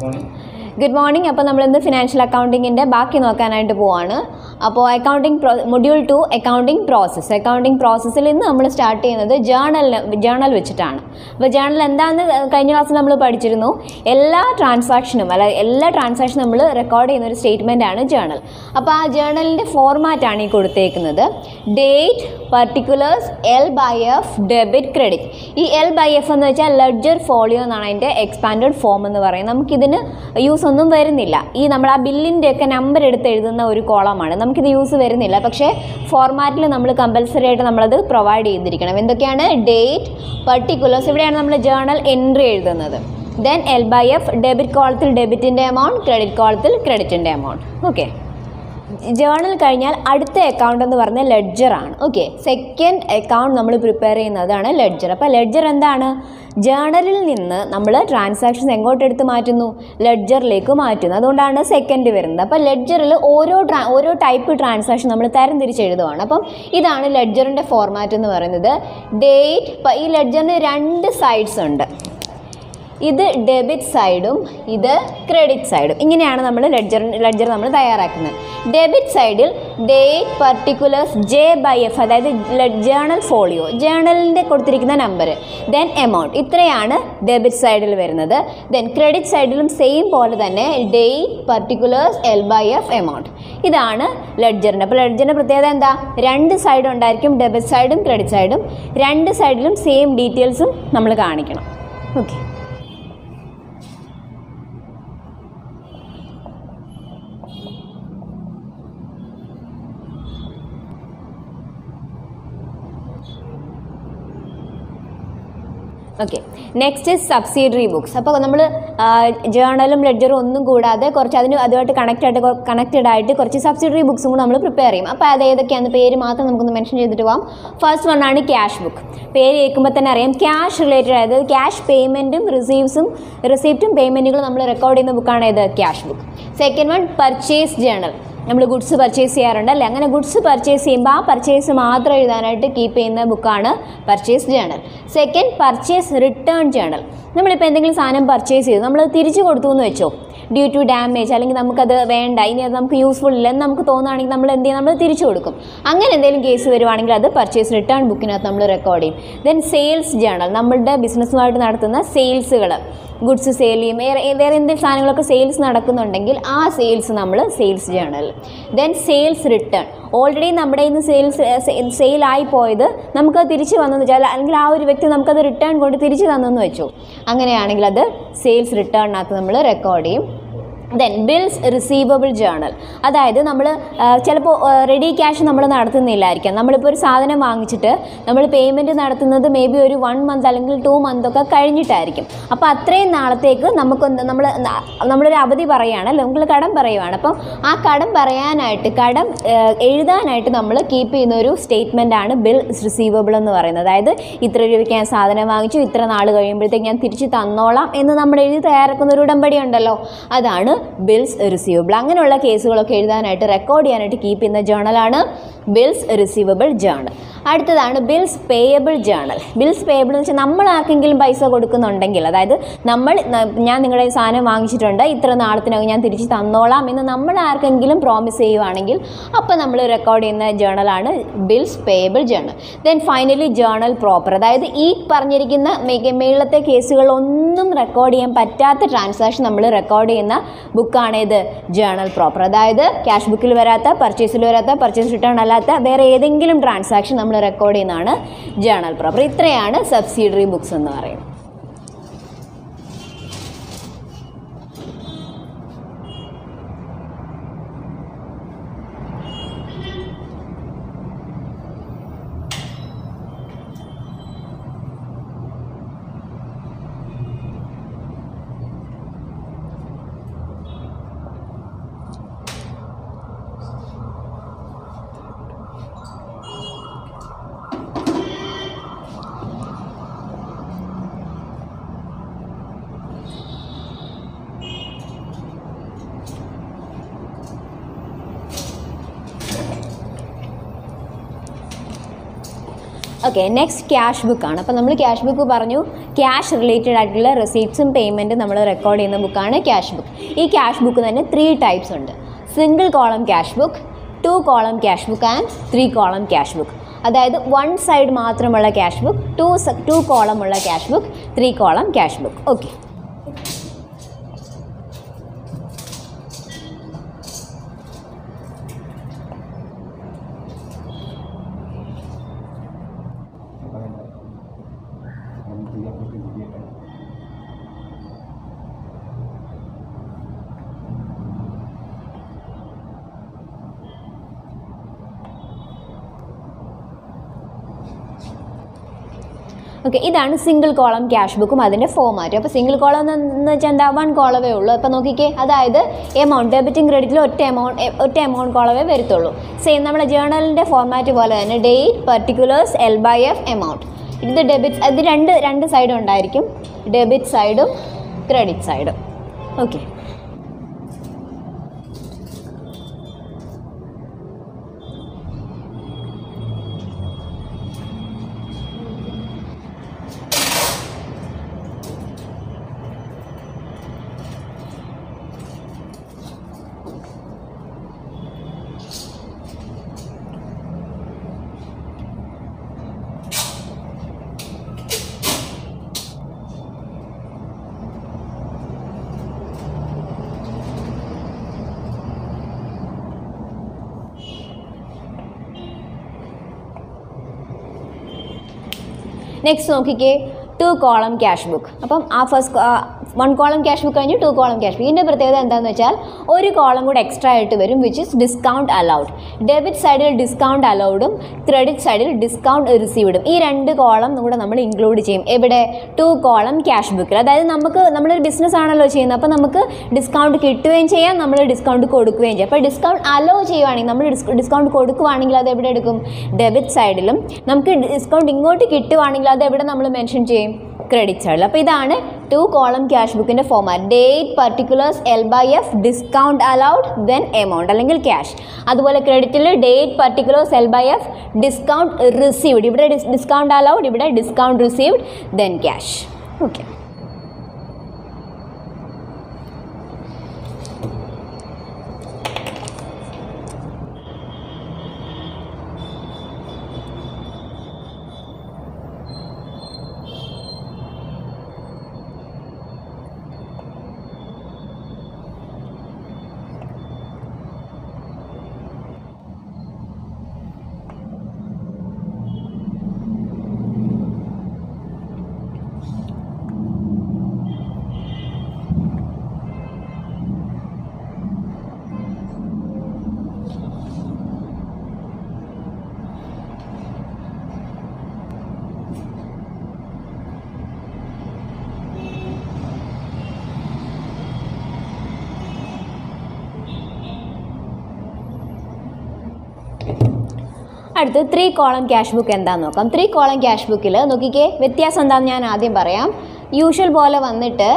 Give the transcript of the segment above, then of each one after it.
morning good morning അപ്പോൾ നമ്മൾ ഇന്ന് ഫിനാൻഷ്യൽ അക്കൗണ്ടിങ്ങിന്റെ ബാക്കി നോക്കാനായിട്ട് പോവാണ്. അപ്പോൾ accounting pro module to accounting process accounting പ്രോസസ്സിൽ ഇന്ന് നമ്മൾ സ്റ്റാർട്ട് ചെയ്യുന്നത് ജേണലിന് ജേണൽ വെച്ചിട്ടാണ്. അപ്പോൾ ജേണൽ എന്താണെന്ന് കഴിഞ്ഞ ക്ലാസ്സിൽ നമ്മൾ പഠിച്ചിരുന്നു. എല്ലാ ട്രാൻസാക്ഷനും അല്ല എല്ലാ ട്രാൻസാക്ഷനും നമ്മൾ റെക്കോർഡ് ചെയ്യുന്ന ഒരു സ്റ്റേറ്റ്മെന്റ് ആണ് ജേണൽ അപ്പോൾ ആ ജേണലിന്റെ ഫോർമാറ്റാണ് ഈ കൊടുത്തേക്കുന്നത്. Date particulars L by F debit credit ഈ എൽ ബൈ എഫ് എന്ന് വെച്ചാൽ ലെഡ്ജർ ഫോളിയോ എന്നാണ് അതിന്റെ എക്സ്പാൻഡഡ് ഫോം എന്ന് പറയുന്നത് നമുക്കിതിന് യൂസ് ഒന്നും വരുന്നില്ല. ഈ നമ്മൾ ആ ബില്ലിന്റെ ഒക്കെ നമ്പർ എടുത്ത് എഴുതുന്ന ഒരു കോളമാണ് നമുക്കിത് യൂസ് വരുന്നില്ല. പക്ഷേ ഫോർമാറ്റിൽ നമ്മൾ കമ്പൽസറി ആയിട്ട് നമ്മളത് പ്രൊവൈഡ് ചെയ്തിരിക്കണം. എന്തൊക്കെയാണ്? ഡേറ്റ് പർട്ടിക്കുലേഴ്സ് ഇവിടെയാണ് നമ്മൾ ജേണൽ എൻട്രി എഴുതുന്നത്. Then L by F debit കോളത്തിൽ ഡെബിറ്റിന്റെ എമൗണ്ട് ക്രെഡിറ്റ് കോളത്തിൽ ക്രെഡിറ്റിന്റെ എമൗണ്ട് ഓക്കെ ജേണൽ കഴിഞ്ഞാൽ അടുത്ത അക്കൗണ്ട് എന്ന് പറഞ്ഞ ലെഡ്ജർ ആണ്. ഓക്കെ സെക്കൻഡ് അക്കൗണ്ട് നമ്മൾ പ്രിപ്പയർ ചെയ്യുന്നതാണ് ലെഡ്ജർ അപ്പോൾ ലെഡ്ജർ എന്താണ്? ജേണലിൽ നിന്ന് നമ്മൾ ട്രാൻസാക്ഷൻസ് എങ്ങോട്ട് എടുത്ത് മാറ്റുന്നു? ലെഡ്ജറിലേക്ക് മാറ്റുന്നു. അതുകൊണ്ടാണ് സെക്കൻഡ് വരുന്നത്. അപ്പോൾ ലെഡ്ജറിൽ ഓരോ ട്രാ ഓരോ ടൈപ്പ് ട്രാൻസാക്ഷൻ നമ്മൾ തരംതിരിച്ച് എഴുതുവാണ്. അപ്പം ഇതാണ് ലെഡ്ജറിന്റെ ഫോർമാറ്റ് എന്ന് പറയുന്നത്. ഡേറ്റ് ഈ ലെഡ്ജറിന് രണ്ട് സൈഡ്സ് ഉണ്ട്. ഇത് ഡെബിറ്റ് സൈഡും ഇത് ക്രെഡിറ്റ് സൈഡും. ഇങ്ങനെയാണ് നമ്മൾ ലെഡ്ജർ ലെഡ്ജർ നമ്മൾ തയ്യാറാക്കുന്നത്. ഡെബിറ്റ് സൈഡിൽ date particulars J by F അതായത് ജേണൽ ഫോളിയോ ജേണലിന്റെ കൊടുത്തിരിക്കുന്ന നമ്പർ ദെൻ എമൗണ്ട് ഇത്രയാണ് ഡെബിറ്റ് സൈഡിൽ വരുന്നത്. ദെൻ ക്രെഡിറ്റ് സൈഡിലും സെയിം പോലെ തന്നെ date particulars L by F amount ഇതാണ് ലെഡ്ജറിന്റെ അപ്പോൾ ലെഡ്ജറിന്റെ പ്രത്യേകത എന്താ? രണ്ട് സൈഡ് ഉണ്ടായിരിക്കും ഡെബിറ്റ് സൈഡും ക്രെഡിറ്റ് സൈഡും രണ്ട് സൈഡിലും സെയിം ഡീറ്റെയിൽസും നമ്മൾ കാണിക്കണം. Okay okay next subsidiary books അപ്പോൾ നമ്മൾ ജേണലും ലെഡ്ജറും ഒന്നും കൂടാതെ കുറച്ച് അതിന് അതുമായിട്ട് കണക്റ്റ് ആയിട്ട് കണക്റ്റഡ് ആയിട്ട് കുറച്ച് സബ്സിഡറി ബുക്സും കൂടെ നമ്മൾ പ്രിപ്പയർ ചെയ്യും. അപ്പോൾ അത് ഏതൊക്കെയാണ് പേര് മാത്രം നമുക്കൊന്ന് മെൻഷൻ ചെയ്തിട്ട് പോകാം ഫസ്റ്റ് വൺ ആണ് ക്യാഷ് ബുക്ക് പേര് കേൾക്കുമ്പോൾ തന്നെ അറിയാം ക്യാഷ് റിലേറ്റഡ് അതായത് ക്യാഷ് പേയ്മെന്റും റിസീവ്സും റിസീപ്റ്റും പേയ്മെന്റുകളും നമ്മൾ റെക്കോർഡ് ചെയ്യുന്ന ബുക്കാണ് ഏത്? Cash book second one purchase journal നമ്മൾ ഗുഡ്സ് പർച്ചേസ് ചെയ്യാറുണ്ട് അല്ലേ? അങ്ങനെ ഗുഡ്സ് പർച്ചേസ് ചെയ്യുമ്പോൾ ആ പർച്ചേസ് മാത്രം എഴുതാനായിട്ട് കീപ്പ് ചെയ്യുന്ന ബുക്കാണ് purchase journal second purchase return journal നമ്മളിപ്പോൾ എന്തെങ്കിലും സാധനം പർച്ചേസ് ചെയ്തു നമ്മൾ തിരിച്ചു കൊടുത്തു എന്ന് വെച്ചോ? ഡ്യൂ ടു ഡാമേജ് അല്ലെങ്കിൽ നമുക്കത് വേണ്ട ഇനി അത് നമുക്ക് യൂസ്ഫുൾ ഇല്ല എന്ന് നമുക്ക് തോന്നുകയാണെങ്കിൽ നമ്മൾ എന്ത് ചെയ്യും? നമ്മൾ തിരിച്ചു കൊടുക്കും. അങ്ങനെ എന്തെങ്കിലും കേസ് വരുവാണെങ്കിൽ അത് പർച്ചേസ് റിട്ടേൺ ബുക്കിനകത്ത് നമ്മൾ റെക്കോർഡ് ചെയ്യും. ദെൻ സെയിൽസ് ജേണൽ നമ്മളുടെ ബിസിനസ്സുമായിട്ട് നടത്തുന്ന സെയിൽസുകൾ ഗുഡ്സ് സെയിൽ ചെയ്യും. വേറെ വേറെ എന്തെങ്കിലും സാധനങ്ങളൊക്കെ സെയിൽസ് നടക്കുന്നുണ്ടെങ്കിൽ ആ സെയിൽസ് നമ്മൾ sales journal then sales return already നമ്മുടെ ഇന്ന് സെയിൽസ് സെയിലായി പോയത് നമുക്കത് തിരിച്ച് വന്നെന്ന് വെച്ചാൽ അല്ലെങ്കിൽ ആ ഒരു വ്യക്തി നമുക്കത് റിട്ടേൺ കൊണ്ട് തിരിച്ച് തന്നെന്ന് വെച്ചു. അങ്ങനെയാണെങ്കിൽ അത് സെയിൽസ് റിട്ടേണിനകത്ത് നമ്മൾ റെക്കോർഡ് ചെയ്യും. ദെൻ ബിൽസ് റിസീവബിൾ ജേണൽ അതായത് നമ്മൾ ചിലപ്പോൾ റെഡി ക്യാഷ് നമ്മൾ നടത്തുന്നില്ലായിരിക്കാം. നമ്മളിപ്പോൾ ഒരു സാധനം വാങ്ങിച്ചിട്ട് നമ്മൾ പേയ്മെന്റ് നടത്തുന്നത് മേ ബി ഒരു വൺ മന്ത് അല്ലെങ്കിൽ ടു മന്ത് ഒക്കെ കഴിഞ്ഞിട്ടായിരിക്കും. അപ്പോൾ അത്രയും നാളത്തേക്ക് നമുക്ക് നമ്മൾ നമ്മളൊരു അവധി പറയുകയാണ് അല്ലെങ്കിൽ കടം പറയുവാണ്. അപ്പം ആ കടം പറയാനായിട്ട് കടം എഴുതാനായിട്ട് നമ്മൾ കീപ്പ് ചെയ്യുന്ന ഒരു സ്റ്റേറ്റ്മെന്റ് ആണ് ബിൽ റിസീവബിൾ എന്ന് പറയുന്നത്. അതായത് ഇത്ര രൂപയ്ക്ക് ഞാൻ സാധനം വാങ്ങിച്ചു ഇത്ര നാൾ കഴിയുമ്പോഴത്തേക്ക് ഞാൻ തിരിച്ച് തന്നോളാം എന്ന് നമ്മൾ എഴുതി തയ്യാറാക്കുന്ന ഒരു ഉടമ്പടി ഉണ്ടല്ലോ. അതാണ് ബിൽസ് റിസീവബിൾ. അങ്ങനെയുള്ള കേസുകളൊക്കെ എഴുതാനായിട്ട് റെക്കോർഡ് ചെയ്യാനായിട്ട് കീപ്പ് ചെയ്യുന്ന ജേണലാണ് ബിൽസ് റിസീവബിൾ ജേണൽ അടുത്തതാണ് bills payable journal bills payable എന്ന് വെച്ചാൽ നമ്മൾ ആർക്കെങ്കിലും പൈസ കൊടുക്കുന്നുണ്ടെങ്കിൽ അതായത് നമ്മൾ ഞാൻ നിങ്ങളുടെ സാധനം വാങ്ങിച്ചിട്ടുണ്ട് ഇത്ര നാളത്തിനകം ഞാൻ തിരിച്ച് തന്നോളാം എന്ന് നമ്മൾ ആർക്കെങ്കിലും പ്രോമിസ് ചെയ്യുവാണെങ്കിൽ അപ്പോൾ നമ്മൾ റെക്കോർഡ് ചെയ്യുന്ന ജേണലാണ് bills payable journal then finally journal proper അതായത് ഈ പറഞ്ഞിരിക്കുന്ന മേളത്തെ കേസുകളൊന്നും റെക്കോർഡ് ചെയ്യാൻ പറ്റാത്ത ട്രാൻസാക്ഷൻ നമ്മൾ റെക്കോർഡ് ചെയ്യുന്ന ബുക്കാണേത് ജേണൽ പ്രോപ്പർ അതായത് ക്യാഷ് ബുക്കിൽ വരാത്ത പർച്ചേസിൽ വരാത്ത പർച്ചേസ് റിട്ടേൺ അല്ലാത്ത വേറെ ഏതെങ്കിലും ട്രാൻസാക്ഷൻ നമ്മൾ റെക്കോർഡ് ചെയ്യുന്നതാണ് ജേണൽ പ്രോപ്പർ ഇത്രയാണ് സബ്സിഡറി ബുക്സ് എന്ന് പറയുന്നത്. ഓക്കെ നെക്സ്റ്റ് ക്യാഷ് ബുക്കാണ് അപ്പോൾ നമ്മൾ ക്യാഷ് ബുക്ക് പറഞ്ഞു. ക്യാഷ് റിലേറ്റഡ് ആയിട്ടുള്ള റെസീപ്റ്റ്സും പേയ്മെന്റും നമ്മൾ റെക്കോർഡ് ചെയ്യുന്ന ബുക്കാണ് ക്യാഷ് ബുക്ക് ഈ ക്യാഷ് ബുക്ക് തന്നെ ത്രീ ടൈപ്സ് ഉണ്ട്. Single column cash book two column cash book and three column cash book അതായത് വൺ സൈഡ് മാത്രമുള്ള cash book two two column ഉള്ള cash book three column cash book okay okay ഇതാണ് single column cash ബുക്കും അതിന്റെ ഫോമാറ്റും അപ്പോൾ single column എന്ന് വെച്ചാൽ എന്താ? വൺ കോളവേ ഉള്ളൂ. അപ്പോൾ നോക്കിക്കേ അതായത് എമൗണ്ട് ഡെബിറ്റും ക്രെഡിറ്റിൽ ഒറ്റ എമൗണ്ട് ഒറ്റ എമൗണ്ട് കോളവേ വരത്തുള്ളൂ. സെയിം നമ്മുടെ ജേണലിന്റെ ഫോർമാറ്റ് പോലെ തന്നെ date particulars L by F amount ഇത് ഡെബിറ്റ് ഇത് രണ്ട് രണ്ട് സൈഡും ഉണ്ടായിരിക്കും. ഡെബിറ്റ് സൈഡും ക്രെഡിറ്റ് സൈഡും ഓക്കെ നെക്സ്റ്റ് നോക്കിക്കേ ടു കോളം ക്യാഷ് ബുക്ക് അപ്പം ആ first one column cash book കഴിഞ്ഞ് ടു കോളം ക്യാഷ് ബുക്ക് ഇതിന്റെ പ്രത്യേകത എന്താണെന്ന് വെച്ചാൽ ഒരു കോളം കൂടെ എക്സ്ട്രാ ആയിട്ട് വരും which is discount allowed debit സൈഡിൽ ഡിസ്കൗണ്ട് അലൗഡും ക്രെഡിറ്റ് സൈഡിൽ ഡിസ്കൗണ്ട് റിസീവ്ഡും ഈ രണ്ട് കോളം കൂടെ നമ്മൾ ഇൻക്ലൂഡ് ചെയ്യും. എവിടെ? ടു കോളം ക്യാഷ് ബുക്കിൽ അതായത് നമുക്ക് നമ്മളൊരു ബിസിനസ് ആണല്ലോ ചെയ്യുന്നത് അപ്പോൾ നമുക്ക് ഡിസ്കൗണ്ട് കിട്ടുകയും ചെയ്യാം നമ്മൾ ഡിസ്കൗണ്ട് കൊടുക്കുകയും ചെയ്യാം. അപ്പോൾ ഡിസ്കൗണ്ട് അലോ ചെയ്യുവാണെങ്കിൽ നമ്മൾ ഡിസ്കൗണ്ട് കൊടുക്കുവാണെങ്കിൽ അത് എവിടെ എടുക്കും? ഡെബിറ്റ് സൈഡിലും നമുക്ക് ഡിസ്കൗണ്ട് ഇങ്ങോട്ട് കിട്ടുവാണെങ്കിൽ അത് എവിടെ നമ്മൾ മെൻഷൻ ചെയ്യും? ക്രെഡിറ്റ് സൈഡിൽ അപ്പോൾ ഇതാണ് ടു കോളം ക്യാഷ് ബുക്കിന്റെ format date particulars L by F discount allowed then amount അല്ലെങ്കിൽ ക്യാഷ് അതുപോലെ ക്രെഡിറ്റിൽ date particulars L by F discount received ഇവിടെ ഡിസ്കൗണ്ട് അലൗഡ് ഇവിടെ discount received then cash okay അടുത്ത് ത്രീ കോളം ക്യാഷ് ബുക്ക് എന്താന്ന് നോക്കാം. Three column cash ബുക്കിൽ നോക്കിക്കേ വ്യത്യാസം എന്താണെന്ന് ഞാൻ ആദ്യം പറയാം. യൂഷ്വൽ പോലെ വന്നിട്ട്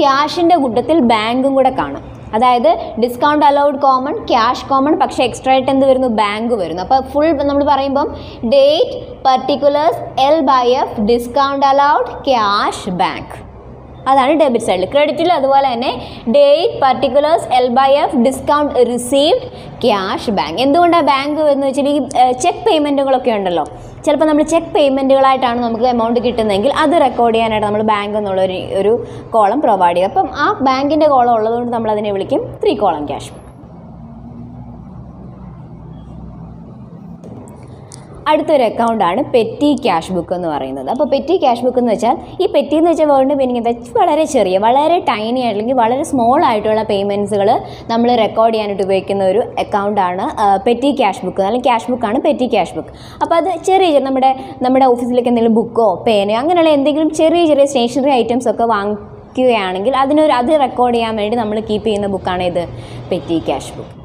ക്യാഷിന്റെ കൂട്ടത്തിൽ ബാങ്കും കൂടെ കാണും. അതായത് discount allowed common cash common പക്ഷേ എക്സ്ട്രാ ആയിട്ട് എന്ത് വരുന്നു? ബാങ്ക് വരുന്നു. അപ്പോൾ ഫുൾ നമ്മൾ പറയുമ്പം date particulars L by F discount allowed cash bank അതാണ് ഡെബിറ്റ് സൈഡിൽ ക്രെഡിറ്റിൽ അതുപോലെ തന്നെ date particulars L by F discount received cash bank എന്തുകൊണ്ടാണ് ബാങ്ക് എന്ന് വെച്ചാൽ ഈ ചെക്ക് പേയ്മെന്റുകളൊക്കെ ഉണ്ടല്ലോ. ചിലപ്പോൾ നമ്മൾ ചെക്ക് പേയ്മെന്റുകളായിട്ടാണ് നമുക്ക് എമൗണ്ട് കിട്ടുന്നതെങ്കിൽ അത് റെക്കോർഡ് ചെയ്യാനായിട്ട് നമ്മൾ ബാങ്ക് എന്നുള്ള ഒരു കോളം പ്രൊവൈഡ് ചെയ്യും അപ്പം ആ ബാങ്കിന്റെ കോളം ഉള്ളതുകൊണ്ട് നമ്മൾ അതിനെ വിളിക്കും ത്രീ കോളം ക്യാഷ് അടുത്തൊരു അക്കൗണ്ടാണ് പെറ്റി ക്യാഷ് ബുക്ക് എന്ന് പറയുന്നത്. അപ്പോൾ പെറ്റി ക്യാഷ് ബുക്ക് എന്ന് വെച്ചാൽ ഈ പെറ്റി എന്ന് വെച്ചാൽ വേണ്ടി മീനിങ് വളരെ ചെറിയ വളരെ ടൈനി അല്ലെങ്കിൽ വളരെ സ്മോൾ ആയിട്ടുള്ള പേയ്മെന്റ്സുകൾ നമ്മൾ റെക്കോർഡ് ചെയ്യാനായിട്ട് ഉപയോഗിക്കുന്ന ഒരു അക്കൗണ്ടാണ് പെറ്റി ക്യാഷ് ബുക്ക് അല്ലെങ്കിൽ ക്യാഷ് ബുക്കാണ് പെറ്റി ക്യാഷ് ബുക്ക് അപ്പോൾ അത് ചെറിയ നമ്മുടെ നമ്മുടെ ഓഫീസിലേക്ക് എന്തെങ്കിലും ബുക്കോ പേനയോ അങ്ങനെയുള്ള എന്തെങ്കിലും ചെറിയ ചെറിയ സ്റ്റേഷനറി ഐറ്റംസ് ഒക്കെ വാങ്ങിക്കുകയാണെങ്കിൽ അതിനൊരു അത് റെക്കോർഡ് ചെയ്യാൻ വേണ്ടി നമ്മൾ കീപ്പ് ചെയ്യുന്ന ബുക്കാണ് ഇത് പെറ്റി ക്യാഷ് ബുക്ക്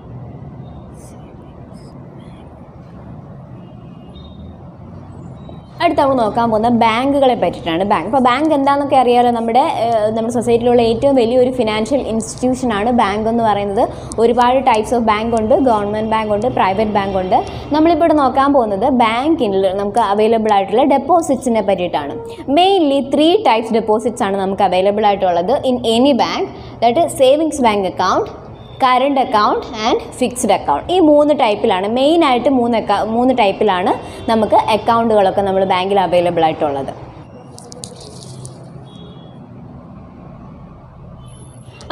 അടുത്ത നമ്മൾ നോക്കാൻ പോകുന്ന ബാങ്കുകളെ പറ്റിയിട്ടാണ് ബാങ്ക്. അപ്പോൾ ബാങ്ക് എന്താണെന്നൊക്കെ അറിയാലോ നമ്മുടെ നമ്മുടെ സൊസൈറ്റിയിലുള്ള ഏറ്റവും വലിയൊരു ഫിനാൻഷ്യൽ ഇൻസ്റ്റിറ്റ്യൂഷനാണ് ബാങ്ക് എന്ന് പറയുന്നത്. ഒരുപാട് ടൈപ്സ് ഓഫ് ബാങ്ക് ഉണ്ട് ഗവൺമെന്റ് ബാങ്ക് ഉണ്ട് പ്രൈവറ്റ് ബാങ്ക് ഉണ്ട്. നമ്മളിപ്പോൾ ഇവിടെ നോക്കാൻ പോകുന്നത് ബാങ്കിൽ നമുക്ക് അവൈലബിൾ ആയിട്ടുള്ള ഡെപ്പോസിറ്റ്സിനെ പറ്റിയിട്ടാണ്. മെയിൻലി ത്രീ ടൈപ്സ് ഡെപ്പോസിറ്റ്സ് ആണ് നമുക്ക് അവൈലബിൾ ആയിട്ടുള്ളത് in any bank that savings bank account current account and fixed account ഈ മൂന്ന് ടൈപ്പിലാണ് മെയിനായിട്ട് മൂന്ന് അക്കൗ മൂന്ന് ടൈപ്പിലാണ് നമുക്ക് അക്കൗണ്ടുകളൊക്കെ നമ്മൾ ബാങ്കിൽ അവൈലബിൾ ആയിട്ടുള്ളത്.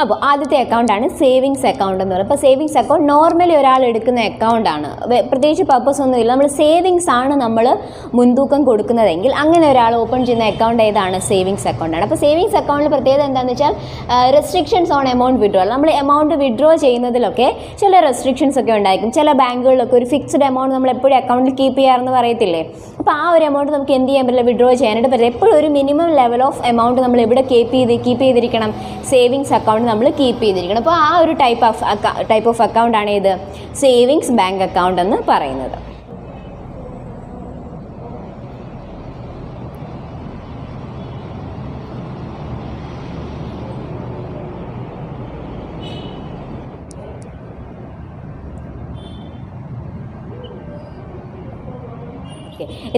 അപ്പോൾ ആദ്യത്തെ അക്കൗണ്ടാണ് സേവിങ്സ് അക്കൗണ്ട് എന്ന് പറയുന്നത്. അപ്പോൾ സേവിങ്സ് അക്കൗണ്ട് നോർമലി ഒരാൾ എടുക്കുന്ന അക്കൗണ്ടാണ് പ്രത്യേകിച്ച് പർപ്പസ് ഒന്നുമില്ല നമ്മൾ സേവിങ്സ് ആണ് നമ്മൾ മുൻതൂക്കം കൊടുക്കുന്നതെങ്കിൽ അങ്ങനെ ഒരാൾ ഓപ്പൺ ചെയ്യുന്ന അക്കൗണ്ട് ഏതാണ്? സേവിങ്സ് അക്കൗണ്ടാണ് അപ്പോൾ സേവിങ്സ് അക്കൗണ്ടിൽ പ്രത്യേകത എന്താണെന്ന് വെച്ചാൽ റെസ്ട്രിക്ഷൻസ് ഓൺ എമൗണ്ട് വിഡ്രോ നമ്മൾ എമൗണ്ട് വിഡ്രോ ചെയ്യുന്നതിലൊക്കെ ചില റെസ്ട്രിക്ഷൻസ് ഒക്കെ ഉണ്ടായിരിക്കും. ചില ബാങ്കുകളിലൊക്കെ ഒരു ഫിക്സ്ഡ് എമൗണ്ട് നമ്മൾ എപ്പോഴും അക്കൗണ്ടിൽ കീപ്പ് ചെയ്യാറെന്ന് പറയത്തില്ലേ? അപ്പോൾ ആ ഒരു എമൗണ്ട് നമുക്ക് എന്ത് ചെയ്യാൻ പറ്റില്ല? വിഡ്രോ ചെയ്യാനായിട്ട് പറ്റില്ല. എപ്പോഴും ഒരു മിനിമം ലെവൽ ഓഫ് എമൗണ്ട് നമ്മൾ എവിടെ കീപ്പ് ചെയ്ത് കീപ്പ് ചെയ്തിരിക്കണം? സേവിങ്സ് അക്കൗണ്ട് നമ്മൾ കീപ്പ് ചെയ്തിരിക്കണം. അപ്പോൾ ആ ഒരു type of type of account ആണ് ഇത് സേവിങ്സ് ബാങ്ക് അക്കൗണ്ട് എന്ന് പറയുന്നത്.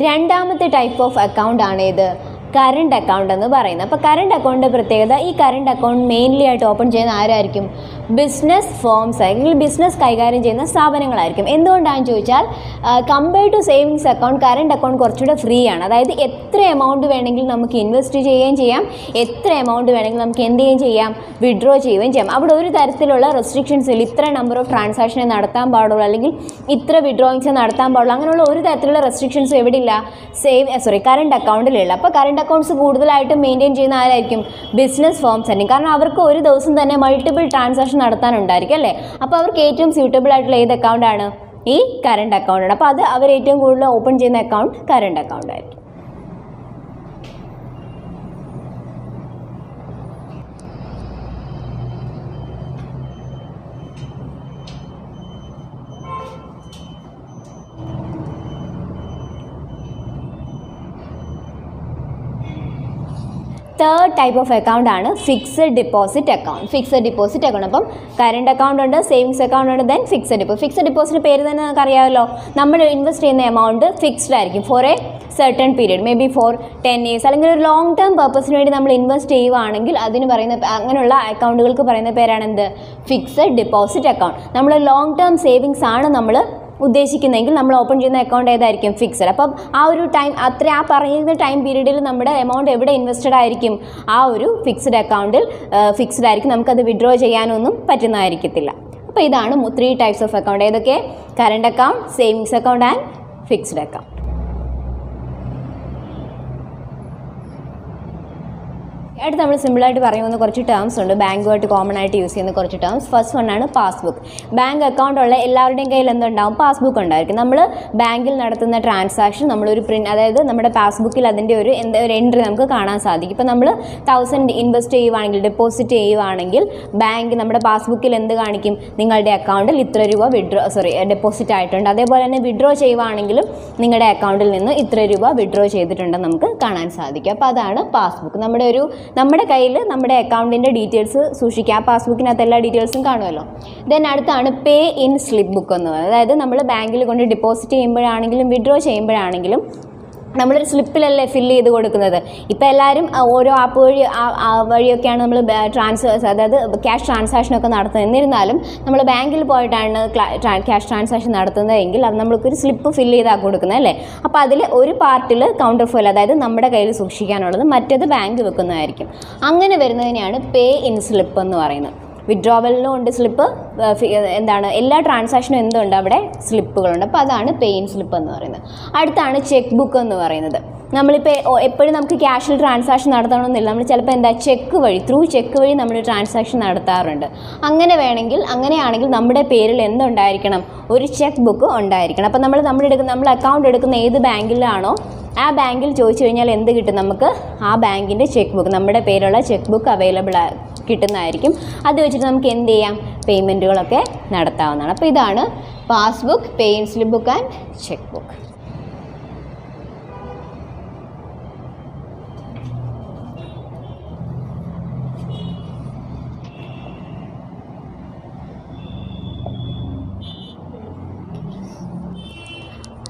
രണ്ടാമത്തെ ടൈപ്പ് ഓഫ് അക്കൗണ്ട് ആണ് ഇത് കറണ്ട് അക്കൗണ്ട് എന്ന് പറയുന്നത്. അപ്പോൾ കറണ്ട് അക്കൗണ്ടിന്റെ പ്രത്യേകത ഈ കറണ്ട് അക്കൗണ്ട് മെയിൻലി ആയിട്ട് ഓപ്പൺ ചെയ്യുന്ന ആരായിരിക്കും? ബിസിനസ് ഫോംസ് അല്ലെങ്കിൽ ബിസിനസ് കൈകാര്യം ചെയ്യുന്ന സ്ഥാപനങ്ങളായിരിക്കും. എന്തുകൊണ്ടാണെന്ന് ചോദിച്ചാൽ compared to savings account current account കുറച്ചുകൂടെ ഫ്രീ ആണ്. അതായത് എത്ര എമൗണ്ട് വേണമെങ്കിലും നമുക്ക് ഇൻവെസ്റ്റ് ചെയ്യുകയും ചെയ്യാം. എത്ര എമൗണ്ട് വേണമെങ്കിലും നമുക്ക് എന്ത് ചെയ്യുകയും ചെയ്യാം? വിഡ്രോ ചെയ്യുകയും ചെയ്യാം. അവിടെ ഒരു തരത്തിലുള്ള റെസ്ട്രിക്ഷൻസ് ഇല്ല. ഇത്ര നമ്പർ ഓഫ് ട്രാൻസാക്ഷനെ നടത്താൻ പാടുള്ളൂ. അല്ലെങ്കിൽ ഇത്ര വിഡ്രോയിങ്സ് നടത്താൻ പാടുള്ളൂ. അങ്ങനെയുള്ള ഒരു തരത്തിലുള്ള റെസ്ട്രിക്ഷൻസും എവിടെ ഇല്ല സേവ് സോറി കറണ്ട് അക്കൗണ്ടിലുള്ള അപ്പോൾ കറണ്ട് അക്കൗണ്ട്സ് കൂടുതലായിട്ടും മെയിന്റെയിൻ ചെയ്യുന്ന ആരായിരിക്കും? ബിസിനസ് ഫോംസ് തന്നെ കാരണം അവർക്ക് ഒരു ദിവസം തന്നെ മൾട്ടിപ്പിൾ ട്രാൻസാക്ഷൻ നടത്താനുണ്ടായിരിക്കും അല്ലേ? അപ്പോൾ അവർക്ക് ഏറ്റവും സ്യൂട്ടബിൾ ആയിട്ടുള്ള ഏത് അക്കൗണ്ടാണ് ഈ കറണ്ട് അക്കൗണ്ടാണ് അപ്പോൾ അത് അവർ ഏറ്റവും കൂടുതൽ ഓപ്പൺ ചെയ്യുന്ന അക്കൗണ്ട് കറണ്ട് അക്കൗണ്ട് ആയിരിക്കും. തേർഡ് ടൈപ്പ് ഓഫ് അക്കൗണ്ട് ആണ് fixed deposit account fixed deposit account അപ്പം കറണ്ട് അക്കൗണ്ട് ഉണ്ട് സേവിങ്സ് അക്കൗണ്ട് ഉണ്ട് then fixed deposit fixed deposit പേര് തന്നെ നമുക്ക് അറിയാമല്ലോ. നമ്മൾ ഇൻവെസ്റ്റ് ചെയ്യുന്ന എമൗണ്ട് ഫിക്സ്ഡ് ആയിരിക്കും for a certain period may be for ten years അല്ലെങ്കിൽ ഒരു ലോങ് ടേം പർപ്പസിന് വേണ്ടി നമ്മൾ ഇൻവെസ്റ്റ് ചെയ്യുവാണെങ്കിൽ അതിന് പറയുന്ന അങ്ങനെയുള്ള അക്കൗണ്ടുകൾക്ക് പറയുന്ന പേരാണ് എന്ത്? ഫിക്സഡ് ഡിപ്പോസിറ്റ് അക്കൗണ്ട് നമ്മൾ ലോങ് ടേം സേവിങ്സ് ആണ് നമ്മൾ ഉദ്ദേശിക്കുന്നതെങ്കിൽ നമ്മൾ ഓപ്പൺ ചെയ്യുന്ന അക്കൗണ്ട് ഏതായിരിക്കും? ഫിക്സഡ് അപ്പം ആ ഒരു ടൈം അത്ര ആ പറയുന്ന ടൈം പീരീഡിൽ നമ്മുടെ എമൗണ്ട് എവിടെ ഇൻവെസ്റ്റഡ് ആയിരിക്കും? ആ ഒരു ഫിക്സഡ് അക്കൗണ്ടിൽ ഫിക്സഡ് ആയിരിക്കും. നമുക്കത് വിഡ്രോ ചെയ്യാനൊന്നും പറ്റുന്നതായിരിക്കത്തില്ല. അപ്പോൾ ഇതാണ് ത്രീ ടൈപ്സ് ഓഫ് അക്കൗണ്ട് ഏതൊക്കെ? Current account savings account and fixed account അടുത്ത് നമ്മൾ സിമ്പിളായിട്ട് പറയുന്ന കുറച്ച് ടേംസ് ഉണ്ട്. ബാങ്കുമായിട്ട് കോമൺ ആയിട്ട് യൂസ് ചെയ്യുന്ന കുറച്ച് ടേംസ് ഫസ്റ്റ് വണ്ണാണ് പാസ്ബുക്ക് ബാങ്ക് അക്കൗണ്ട് ഉള്ള എല്ലാവരുടെയും കയ്യിൽ എന്തുണ്ടാവും? പാസ്ബുക്ക് ഉണ്ടായിരിക്കും. നമ്മൾ ബാങ്കിൽ നടത്തുന്ന ട്രാൻസാക്ഷൻ നമ്മളൊരു പ്രിന്റ് അതായത് നമ്മുടെ പാസ്ബുക്കിൽ അതിന്റെ ഒരു എന്താ ഒരു എൻട്രി നമുക്ക് കാണാൻ സാധിക്കും. ഇപ്പോൾ നമ്മൾ തൗസൻഡ് ഇൻവെസ്റ്റ് ചെയ്യുവാണെങ്കിൽ ഡെപ്പോസിറ്റ് ചെയ്യുവാണെങ്കിൽ ബാങ്ക് നമ്മുടെ പാസ്ബുക്കിൽ എന്ത് കാണിക്കും? നിങ്ങളുടെ അക്കൗണ്ടിൽ ഇത്ര രൂപ വിഡ്രോ സോറി ഡെപ്പോസിറ്റ് ആയിട്ടുണ്ട്. അതേപോലെ തന്നെ വിഡ്രോ ചെയ്യുവാണെങ്കിലും നിങ്ങളുടെ അക്കൗണ്ടിൽ നിന്ന് ഇത്ര രൂപ വിഡ്രോ ചെയ്തിട്ടുണ്ടെന്ന് നമുക്ക് കാണാൻ സാധിക്കും. അപ്പോൾ അതാണ് പാസ്ബുക്ക് നമ്മുടെ ഒരു നമ്മുടെ കയ്യിൽ നമ്മുടെ അക്കൗണ്ടിന്റെ ഡീറ്റെയിൽസ് സൂക്ഷിക്കുക ആ പാസ്ബുക്കിനകത്ത് എല്ലാ ഡീറ്റെയിൽസും കാണുമല്ലോ. ദെൻ അടുത്താണ് പേ ഇൻ സ്ലിപ്പ് ബുക്ക് എന്ന് പറയുന്നത്. അതായത് നമ്മൾ ബാങ്കിൽ കൊണ്ട് ഡിപ്പോസിറ്റ് ചെയ്യുമ്പോഴാണെങ്കിലും വിഡ്രോ ചെയ്യുമ്പോഴാണെങ്കിലും നമ്മളൊരു സ്ലിപ്പിലല്ലേ ഫില്ല് ചെയ്ത് കൊടുക്കുന്നത്. ഇപ്പോൾ എല്ലാവരും ഓരോ ആപ്പ് വഴി വഴിയൊക്കെയാണ് നമ്മൾ ട്രാൻസ്ഫേഴ്സ് അതായത് ക്യാഷ് ട്രാൻസാക്ഷനൊക്കെ നടത്തുന്നത്. എന്നിരുന്നാലും നമ്മൾ ബാങ്കിൽ പോയിട്ടാണ് ക്യാഷ് ട്രാൻസാക്ഷൻ നടത്തുന്നതെങ്കിൽ അത് നമ്മൾക്കൊരു സ്ലിപ്പ് ഫില്ല് ചെയ്താൽ കൊടുക്കുന്നത് അല്ലേ? അപ്പോൾ അതിൽ ഒരു പാർട്ടിൽ കൗണ്ടർ ഫോയിൽ അതായത് നമ്മുടെ കയ്യിൽ സൂക്ഷിക്കാനുള്ളത് മറ്റേത് ബാങ്ക് വെക്കുന്നതായിരിക്കും. അങ്ങനെ വരുന്നതിനെയാണ് പേ ഇൻ സ്ലിപ്പ് എന്ന് പറയുന്നത്. വിഡ്രോവലിനും ഉണ്ട് സ്ലിപ്പ് എന്താണ് എല്ലാ ട്രാൻസാക്ഷനും എന്തുണ്ട് അവിടെ? സ്ലിപ്പുകളുണ്ട് അപ്പോൾ അതാണ് പെയിൻ സ്ലിപ്പ് എന്ന് പറയുന്നത്. അടുത്താണ് ചെക്ക് ബുക്ക് എന്ന് പറയുന്നത്. നമ്മളിപ്പോൾ എപ്പോഴും നമുക്ക് ക്യാഷിൽ ട്രാൻസാക്ഷൻ നടത്തണമെന്നില്ല. നമ്മൾ ചിലപ്പോൾ എന്താ ചെക്ക് വഴി ത്രൂ ചെക്ക് വഴി നമ്മൾ ട്രാൻസാക്ഷൻ നടത്താറുണ്ട്. അങ്ങനെ വേണമെങ്കിൽ അങ്ങനെയാണെങ്കിൽ നമ്മുടെ പേരിൽ എന്തുണ്ടായിരിക്കണം? ഒരു ചെക്ക് ബുക്ക് ഉണ്ടായിരിക്കണം. അപ്പോൾ നമ്മൾ നമ്മൾ എടുക്കുന്ന നമ്മൾ അക്കൗണ്ട് എടുക്കുന്ന ഏത് ബാങ്കിലാണോ ആ ബാങ്കിൽ ചോദിച്ചു കഴിഞ്ഞാൽ എന്ത് കിട്ടും നമുക്ക്? ആ ബാങ്കിന്റെ ചെക്ക് ബുക്ക് നമ്മുടെ പേരുള്ള ചെക്ക് ബുക്ക് അവൈലബിൾ കിട്ടുന്നതായിരിക്കും. അത് വെച്ചിട്ട് നമുക്ക് എന്ത് ചെയ്യാം? പേയ്മെന്റുകളൊക്കെ നടത്താവുന്നതാണ്. അപ്പോൾ ഇതാണ് passbook pay in slip book and cheque book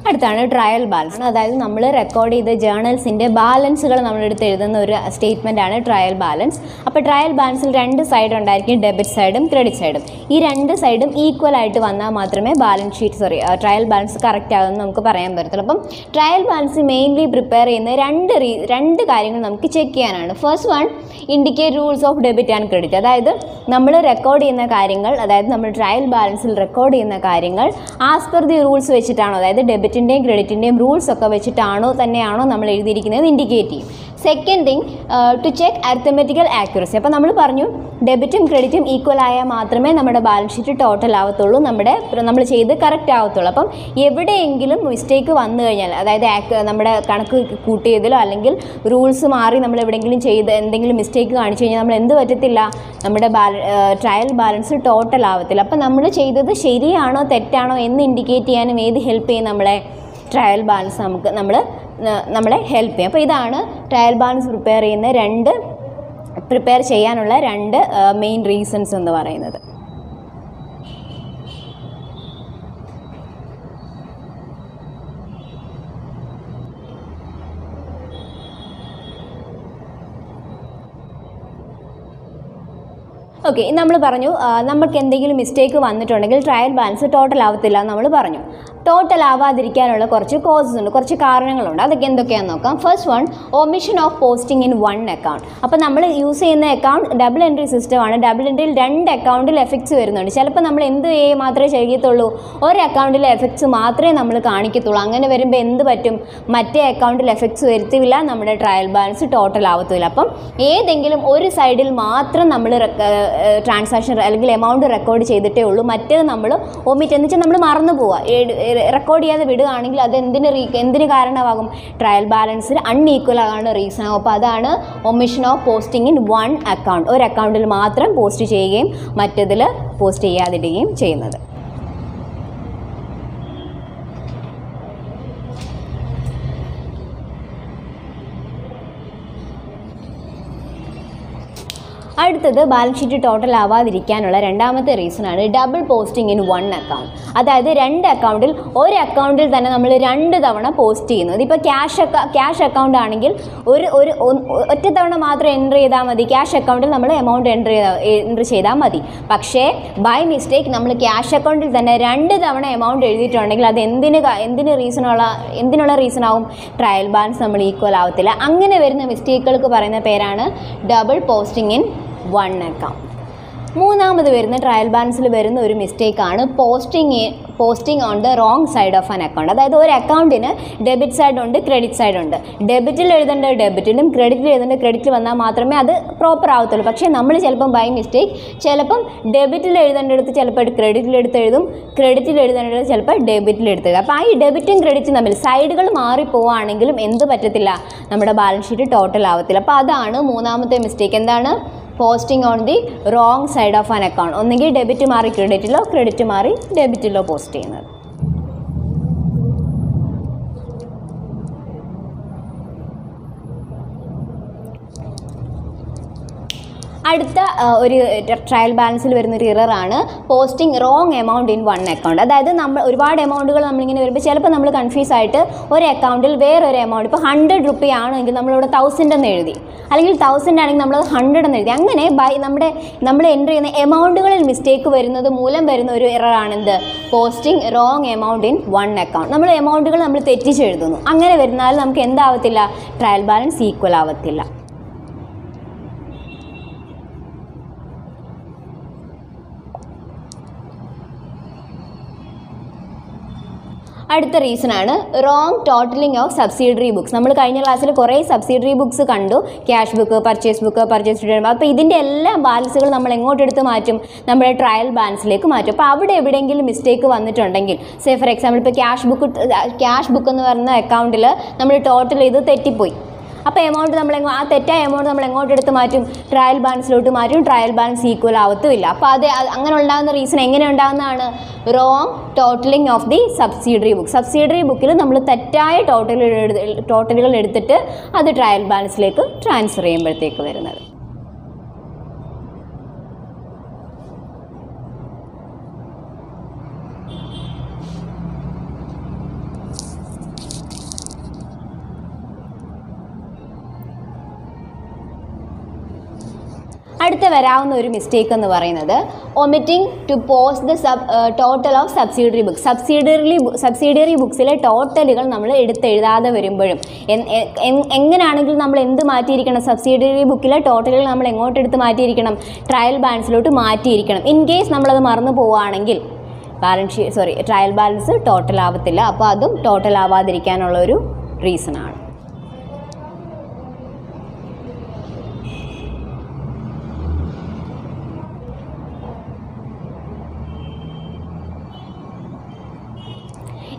അടുത്താണ് ട്രയൽ ബാലൻസ് അതായത് നമ്മൾ റെക്കോർഡ് ചെയ്ത ജേണൽസിന്റെ ബാലൻസുകൾ നമ്മളെടുത്ത് എഴുതുന്ന ഒരു സ്റ്റേറ്റ്മെന്റ് ആണ് ട്രയൽ ബാലൻസ് അപ്പോൾ ട്രയൽ ബാലൻസിൽ രണ്ട് സൈഡ് ഉണ്ടായിരിക്കും ഡെബിറ്റ് സൈഡും ക്രെഡിറ്റ് സൈഡും ഈ രണ്ട് സൈഡും ഈക്വൽ ആയിട്ട് വന്നാൽ മാത്രമേ balance sheet sorry trial balance correct ആകുമെന്ന് നമുക്ക് പറയാൻ പറ്റത്തുള്ളൂ. അപ്പം ട്രയൽ ബാലൻസ് മെയിൻലി പ്രിപ്പയർ ചെയ്യുന്ന രണ്ട് രണ്ട് കാര്യങ്ങൾ നമുക്ക് ചെക്ക് ചെയ്യാനാണ്. First one indicate rules of debit and credit അതായത് നമ്മൾ റെക്കോർഡ് ചെയ്യുന്ന കാര്യങ്ങൾ അതായത് നമ്മൾ ട്രയൽ ബാലൻസിൽ റെക്കോർഡ് ചെയ്യുന്ന കാര്യങ്ങൾ ആസ് പെർ ദി റൂൾസ് വെച്ചിട്ടാണോ അതായത് ഡെബിറ്റിന്റെയും ക്രെഡിറ്റിന്റെയും റൂൾസ് ഒക്കെ വെച്ചിട്ടാണോ തന്നെയാണോ നമ്മൾ എഴുതിയിരിക്കുന്നത് ഇൻഡിക്കേറ്റ് ചെയ്യും. Second thing to check arithmetical accuracy അപ്പോൾ നമ്മൾ പറഞ്ഞു ഡെബിറ്റും ക്രെഡിറ്റും ഈക്വൽ ആയാൽ മാത്രമേ നമ്മുടെ ബാലൻസ് ഷീറ്റ് ടോട്ടൽ ആവത്തുള്ളൂ നമ്മുടെ നമ്മൾ ചെയ്ത് കറക്റ്റ് ആവത്തുള്ളൂ. അപ്പം എവിടെയെങ്കിലും മിസ്റ്റേക്ക് വന്നു കഴിഞ്ഞാൽ അതായത് നമ്മുടെ കണക്ക് കൂട്ടിയതിലോ അല്ലെങ്കിൽ റൂൾസ് മാറി നമ്മൾ എവിടെയെങ്കിലും ചെയ്ത് എന്തെങ്കിലും മിസ്റ്റേക്ക് കാണിച്ചു കഴിഞ്ഞാൽ നമ്മൾ എന്ത് പറ്റത്തില്ല? നമ്മുടെ ട്രയൽ ബാലൻസ് ടോട്ടൽ ആവത്തില്ല. അപ്പം നമ്മൾ ചെയ്തത് ശരിയാണോ തെറ്റാണോ എന്ന് ഇൻഡിക്കേറ്റ് ചെയ്യാനും ഏത് ഹെൽപ്പ് ചെയ്യും നമ്മളെ? ട്രയൽ ബാലൻസ് നമുക്ക് നമ്മൾ നമ്മളെ ഹെൽപ്പ് ചെയ്യും. അപ്പോൾ ഇതാണ് ട്രയൽ ബാലൻസ് പ്രിപ്പയർ ചെയ്യുന്ന രണ്ട് പ്രിപ്പയർ ചെയ്യാനുള്ള രണ്ട് മെയിൻ റീസൺസ് എന്ന് പറയുന്നത്. ഓക്കെ നമ്മൾ പറഞ്ഞു നമുക്ക് എന്തെങ്കിലും മിസ്റ്റേക്ക് വന്നിട്ടുണ്ടെങ്കിൽ ട്രയൽ ബാലൻസ് ടോട്ടൽ ആവത്തില്ല എന്ന് നമ്മൾ പറഞ്ഞു. ടോട്ടൽ ആവാതിരിക്കാനുള്ള കുറച്ച് കോസസ് ഉണ്ട് കുറച്ച് കാരണങ്ങളുണ്ട്. അതൊക്കെ എന്തൊക്കെയാണെന്ന് നോക്കാം. First one omission of posting in one account അപ്പോൾ നമ്മൾ യൂസ് ചെയ്യുന്ന അക്കൗണ്ട് ഡബിൾ എൻട്രി സിസ്റ്റമാണ് ഡബിൾ എൻട്രിയിൽ രണ്ട് അക്കൗണ്ടിൽ എഫക്ട്സ് വരുന്നുണ്ട്. ചിലപ്പോൾ നമ്മൾ എന്ത് എ മാത്രമേ ചെയ്യത്തുള്ളൂ. ഒരു അക്കൗണ്ടിൽ എഫക്ട്സ് മാത്രമേ നമ്മൾ കാണിക്കത്തുള്ളൂ. അങ്ങനെ വരുമ്പോൾ എന്ത് പറ്റും? മറ്റേ അക്കൗണ്ടിൽ എഫക്ട്സ് വരുത്തില്ല. നമ്മുടെ ട്രയൽ ബാലൻസ് ടോട്ടൽ ആവത്തില്ല. അപ്പം ഏതെങ്കിലും ഒരു സൈഡിൽ മാത്രം നമ്മൾ ട്രാൻസാക്ഷൻ അല്ലെങ്കിൽ എമൗണ്ട് റെക്കോർഡ് ചെയ്തിട്ടേ ഉള്ളൂ. മറ്റേത് നമ്മൾ ഒമിറ്റ് എന്ന് വെച്ചാൽ നമ്മൾ മറന്നു പോവുക റെക്കോർഡ് ചെയ്യാതെ വിടുകയാണെങ്കിൽ അത് എന്തിന് റീ എന്തിന് കാരണമാകും? ട്രയൽ ബാലൻസിൽ അൺഈക്വൽ ആകാനുള്ള റീസൺ അപ്പോൾ അതാണ് omission of posting in one account ഒരു അക്കൗണ്ടിൽ മാത്രം പോസ്റ്റ് ചെയ്യുകയും മറ്റതിൽ പോസ്റ്റ് ചെയ്യാതിടുകയും ചെയ്യുന്നത്. അടുത്തത് ബാലൻസ് ഷീറ്റ് ടോട്ടൽ ആവാതിരിക്കാനുള്ള രണ്ടാമത്തെ റീസൺ ആണ് double posting in one account അതായത് രണ്ട് അക്കൗണ്ടിൽ ഒരു അക്കൗണ്ടിൽ തന്നെ നമ്മൾ രണ്ട് തവണ പോസ്റ്റ് ചെയ്യുന്നു. ഇപ്പോൾ ക്യാഷ് ക്യാഷ് അക്കൗണ്ട് ആണെങ്കിൽ ഒരു ഒരു ഒറ്റ തവണ മാത്രം എന്റർ ചെയ്താൽ മതി. ക്യാഷ് അക്കൗണ്ടിൽ നമ്മൾ എമൗണ്ട് എന്റർ ചെയ്താൽ എൻട്രി ചെയ്താൽ മതി. പക്ഷേ ബൈ മിസ്റ്റേക്ക് നമ്മൾ ക്യാഷ് അക്കൗണ്ടിൽ തന്നെ രണ്ട് തവണ എമൗണ്ട് എഴുതിയിട്ടുണ്ടെങ്കിൽ അത് എന്തിന് എന്തിന് റീസണുള്ള എന്തിനുള്ള റീസൺ ആവും? ട്രയൽ ബാലൻസ് നമ്മൾ ഈക്വൽ ആവത്തില്ല. അങ്ങനെ വരുന്ന മിസ്റ്റേക്കുകൾക്ക് പറയുന്ന പേരാണ് double posting in one account മൂന്നാമത് വരുന്ന ട്രയൽ ബാലൻസിൽ വരുന്ന ഒരു മിസ്റ്റേക്കാണ് posting posting on the wrong side of an account അതായത് ഒരു അക്കൗണ്ടിന് ഡെബിറ്റ് സൈഡ് ഉണ്ട് ക്രെഡിറ്റ് സൈഡ് ഉണ്ട്. ഡെബിറ്റിൽ എഴുതേണ്ട ഡെബിറ്റിലും ക്രെഡിറ്റിൽ എഴുതേണ്ട ക്രെഡിറ്റിൽ വന്നാൽ മാത്രമേ അത് പ്രോപ്പർ ആവത്തുള്ളൂ. പക്ഷേ നമ്മൾ ചിലപ്പം ബൈ മിസ്റ്റേക്ക് ചിലപ്പം ഡെബിറ്റിൽ എഴുതേണ്ടടുത്ത് ചിലപ്പോൾ ക്രെഡിറ്റിൽ എടുത്ത് എഴുതും ക്രെഡിറ്റിൽ എഴുതേണ്ടത് ചിലപ്പോൾ ഡെബിറ്റിൽ എടുത്ത് എഴുതും. അപ്പോൾ ആ ഈ ഡെബിറ്റും ക്രെഡിറ്റും തമ്മിൽ സൈഡുകൾ മാറി പോവുകയാണെങ്കിലും എന്ത് പറ്റത്തില്ല. നമ്മുടെ ബാലൻസ് ഷീറ്റ് ടോട്ടൽ ആവത്തില്ല. അപ്പോൾ അതാണ് മൂന്നാമത്തെ മിസ്റ്റേക്ക് എന്താണ്? Posting on the wrong side of an account ഒന്നുകിൽ ഡെബിറ്റ് മാറി ക്രെഡിറ്റിലോ ക്രെഡിറ്റ് മാറി ഡെബിറ്റിലോ പോസ്റ്റ് ചെയ്യുന്നത് അടുത്ത ഒരു ട്രയൽ ബാലൻസിൽ വരുന്ന ഒരു ഇററാണ് posting wrong amount in one account അതായത് നമ്മൾ ഒരുപാട് എമൗണ്ടുകൾ നമ്മളിങ്ങനെ വരുമ്പോൾ ചിലപ്പോൾ നമ്മൾ കൺഫ്യൂസ് ആയിട്ട് ഒരു അക്കൗണ്ടിൽ വേറൊരു എമൗണ്ട് ഇപ്പോൾ ഹൺഡ്രഡ് റുപ്പി ആണെങ്കിൽ നമ്മളിവിടെ തൗസൻഡ് എന്ന് എഴുതി. അല്ലെങ്കിൽ തൗസൻഡ് ആണെങ്കിൽ നമ്മൾ ഹൺഡ്രഡ് എന്ന് എഴുതി. അങ്ങനെ ബൈ നമ്മുടെ നമ്മൾ എന്റർ ചെയ്യുന്ന എമൗണ്ടുകളിൽ മിസ്റ്റേക്ക് വരുന്നത് മൂലം വരുന്ന ഒരു എററാണ് എന്ത്? Posting wrong amount in one account നമ്മൾ എമൗണ്ടുകൾ നമ്മൾ തെറ്റിച്ചെഴുതുന്നു അങ്ങനെ വരുന്നാൽ നമുക്ക് എന്താവത്തില്ല? ട്രയൽ ബാലൻസ് ഈക്വൽ ആവത്തില്ല. അടുത്ത റീസൺ ആണ് wrong totalling of subsidiary books നമ്മൾ കഴിഞ്ഞ ക്ലാസ്സിൽ കുറേ സബ്സിഡറി ബുക്സ് കണ്ടു. Cash book purchase book purchase student അപ്പോൾ ഇതിന്റെ എല്ലാ ബാലൻസുകൾ നമ്മൾ എങ്ങോട്ട് എടുത്ത് മാറ്റും? നമ്മുടെ ട്രയൽ ബാലൻസിലേക്ക് മാറ്റും. അപ്പോൾ അവിടെ എവിടെയെങ്കിലും മിസ്റ്റേക്ക് വന്നിട്ടുണ്ടെങ്കിൽ സേ ഫോർ എക്സാമ്പിൾ ഇപ്പോൾ ക്യാഷ് ബുക്ക് ക്യാഷ് ബുക്ക് എന്ന് പറയുന്ന അക്കൗണ്ടിൽ നമ്മൾ ടോട്ടൽ ചെയ്ത് തെറ്റിപ്പോയി. അപ്പോൾ എമൗണ്ട് നമ്മൾ ആ തെറ്റായ എമൗണ്ട് നമ്മൾ എങ്ങോട്ട് എടുത്ത് മാറ്റും? ട്രയൽ ബാലൻസിലോട്ട് മാറ്റും. ട്രയൽ ബാലൻസ് ഈക്വൽ ആവത്തുമില്ല. അപ്പോൾ അത് അങ്ങനെ ഉണ്ടാകുന്ന റീസൺ എങ്ങനെ ഉണ്ടാകുന്നതാണ്? Wrong totalling of the subsidiary book subsidiary ബുക്കിൽ നമ്മൾ തെറ്റായ ടോട്ടലുകൾ ടോട്ടലുകൾ എടുത്തിട്ട് അത് ട്രയൽ ബാലൻസിലേക്ക് ട്രാൻസ്ഫർ ചെയ്യുമ്പോഴത്തേക്ക് വരുന്നത്. അടുത്ത വരാവുന്ന ഒരു മിസ്റ്റേക്ക് എന്ന് പറയുന്നത് omitting to post the sub total of subsidiary book subsidiary subsidiary ബുക്സിലെ ടോട്ടലുകൾ നമ്മൾ എടുത്തെഴുതാതെ വരുമ്പോഴും എങ്ങനെയാണെങ്കിലും നമ്മൾ എന്ത് മാറ്റിയിരിക്കണം? സബ്സിഡിയറി ബുക്കിലെ ടോട്ടലുകൾ നമ്മൾ എങ്ങോട്ട് എടുത്ത് മാറ്റിയിരിക്കണം? ട്രയൽ ബാലൻസിലോട്ട് മാറ്റിയിരിക്കണം. ഇൻ കേസ് നമ്മളത് മറന്നു പോവുകയാണെങ്കിൽ balance sheet sorry trial balance total ആവത്തില്ല. അപ്പോൾ അതും ടോട്ടൽ ആവാതിരിക്കാനുള്ള ഒരു റീസൺ ആണ്